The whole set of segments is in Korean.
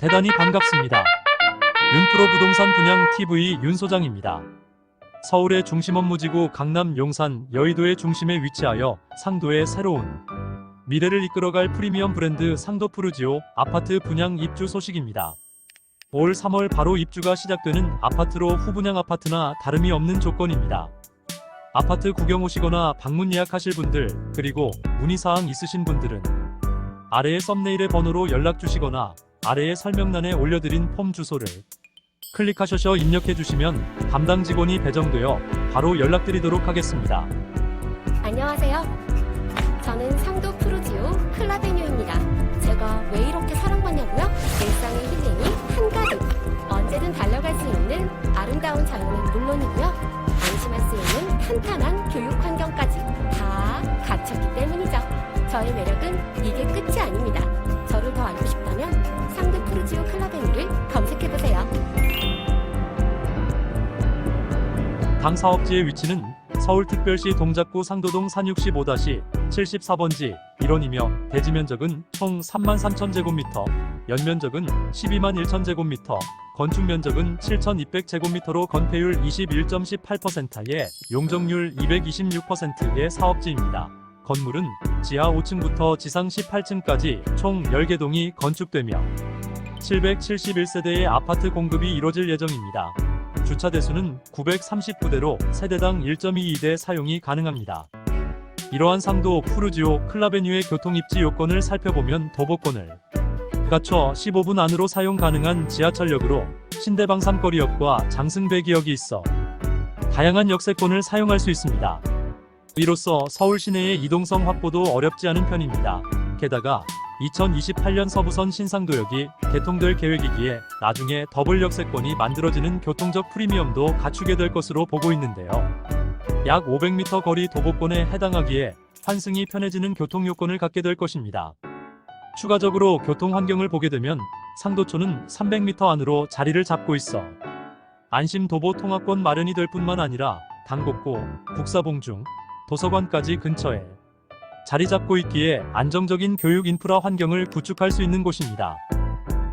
대단히 반갑습니다. 윤프로 부동산 분양 TV 윤 소장입니다. 서울의 중심 업무지구 강남 용산 여의도의 중심에 위치하여 상도의 새로운 미래를 이끌어갈 프리미엄 브랜드 상도 푸르지오 아파트 분양 입주 소식입니다. 올 3월 바로 입주가 시작되는 아파트로 후분양 아파트나 다름이 없는 조건입니다. 아파트 구경 오시거나 방문 예약하실 분들 그리고 문의사항 있으신 분들은 아래의 썸네일의 번호로 연락 주시거나 아래의 설명란에 올려드린 폼 주소를 클릭하셔서 입력해 주시면 담당 직원이 배정되어 바로 연락드리도록 하겠습니다. 안녕하세요. 저는 상도 프루지오 클라베뉴입니다. 제가 왜 이렇게 사랑받냐고요? 일상의 힐링이 한가득. 언제든 달려갈 수 있는 아름다운 자연은 물론이고요. 안심할 수 있는 탄탄한 교육 환경까지 다 갖췄기 때문이죠. 저의 매력은 이게 당 사업지의 위치는 서울특별시 동작구 상도동 산 65-74번지 1원이며 대지 면적은 총 33,000제곱미터, 연면적은 121,000 1,000제곱미터, 건축 면적은 7,200제곱미터로 건폐율 21.18%에 용적률 226%의 사업지입니다. 건물은 지하 5층부터 지상 18층까지 총 10개 동이 건축되며 771세대의 아파트 공급이 이뤄질 예정입니다. 주차 대수는 939대로 세대당 1.22대 사용이 가능합니다. 이러한 상도 푸르지오 클라베뉴의 교통 입지 요건을 살펴보면 도보권을 갖춰 15분 안으로 사용 가능한 지하철역으로 신대방 삼거리역과 장승배기역이 있어 다양한 역세권을 사용할 수 있습니다. 이로써 서울 시내의 이동성 확보도 어렵지 않은 편입니다. 게다가 2028년 서부선 신상도역이 개통될 계획이기에 나중에 더블 역세권이 만들어지는 교통적 프리미엄도 갖추게 될 것으로 보고 있는데요. 약 500m 거리 도보권에 해당하기에 환승이 편해지는 교통 요건을 갖게 될 것입니다. 추가적으로 교통 환경을 보게 되면 상도초는 300m 안으로 자리를 잡고 있어 안심 도보 통합권 마련이 될 뿐만 아니라 당곡고, 국사봉중, 도서관까지 근처에 자리 잡고 있기에 안정적인 교육 인프라 환경을 구축할 수 있는 곳입니다.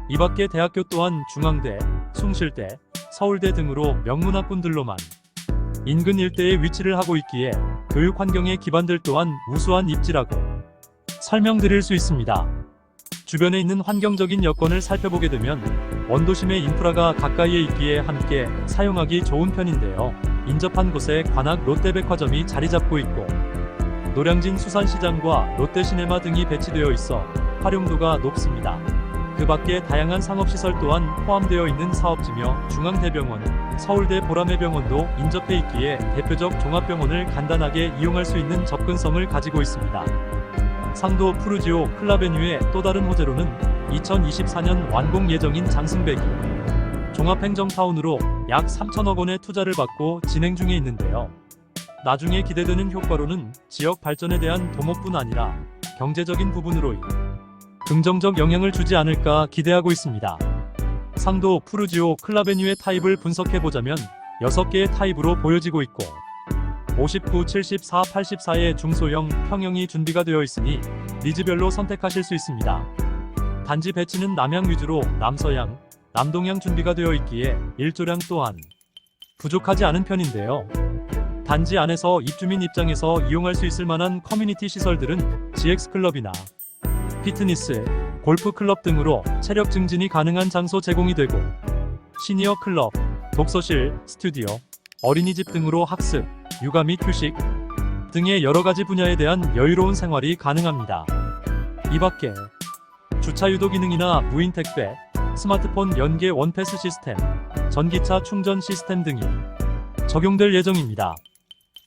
이 밖에 대학교 또한 중앙대, 숭실대, 서울대 등으로 명문학군들로만 인근 일대에 위치를 하고 있기에 교육 환경의 기반들 또한 우수한 입지라고 설명드릴 수 있습니다. 주변에 있는 환경적인 여건을 살펴보게 되면 원도심의 인프라가 가까이에 있기에 함께 사용하기 좋은 편인데요. 인접한 곳에 관악 롯데백화점이 자리 잡고 있고 노량진 수산시장과 롯데시네마 등이 배치되어 있어 활용도가 높습니다. 그 밖에 다양한 상업시설 또한 포함되어 있는 사업지며 중앙대병원, 서울대 보라매병원도 인접해 있기에 대표적 종합병원을 간단하게 이용할 수 있는 접근성을 가지고 있습니다. 상도 푸르지오 클라베뉴의 또 다른 호재로는 2024년 완공 예정인 장승배기 종합행정타운으로 약 3천억 원의 투자를 받고 진행 중에 있는데요. 나중에 기대되는 효과로는 지역 발전에 대한 도모뿐 아니라 경제적인 부분으로이 긍정적 영향을 주지 않을까 기대하고 있습니다. 상도 푸르지오 클라베뉴의 타입을 분석해보자면 6개의 타입으로 보여지고 있고 59, 74, 84의 중소형, 평형이 준비가 되어 있으니 니즈별로 선택하실 수 있습니다. 단지 배치는 남향 위주로 남서향, 남동향 준비가 되어 있기에 일조량 또한 부족하지 않은 편인데요. 단지 안에서 입주민 입장에서 이용할 수 있을 만한 커뮤니티 시설들은 GX 클럽이나 피트니스, 골프 클럽 등으로 체력 증진이 가능한 장소 제공이 되고 시니어 클럽, 독서실, 스튜디오, 어린이집 등으로 학습, 육아 및 휴식 등의 여러 가지 분야에 대한 여유로운 생활이 가능합니다. 이 밖에 주차 유도 기능이나 무인 택배, 스마트폰 연계 원패스 시스템, 전기차 충전 시스템 등이 적용될 예정입니다.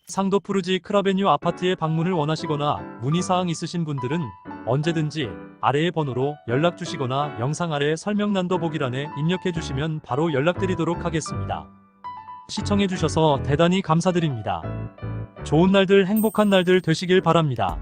상도 푸르지 크라베뉴 아파트에 방문을 원하시거나 문의사항 있으신 분들은 언제든지 아래의 번호로 연락 주시거나 영상 아래 설명란 더보기란에 입력해 주시면 바로 연락드리도록 하겠습니다. 시청해 주셔서 대단히 감사드립니다. 좋은 날들 행복한 날들 되시길 바랍니다.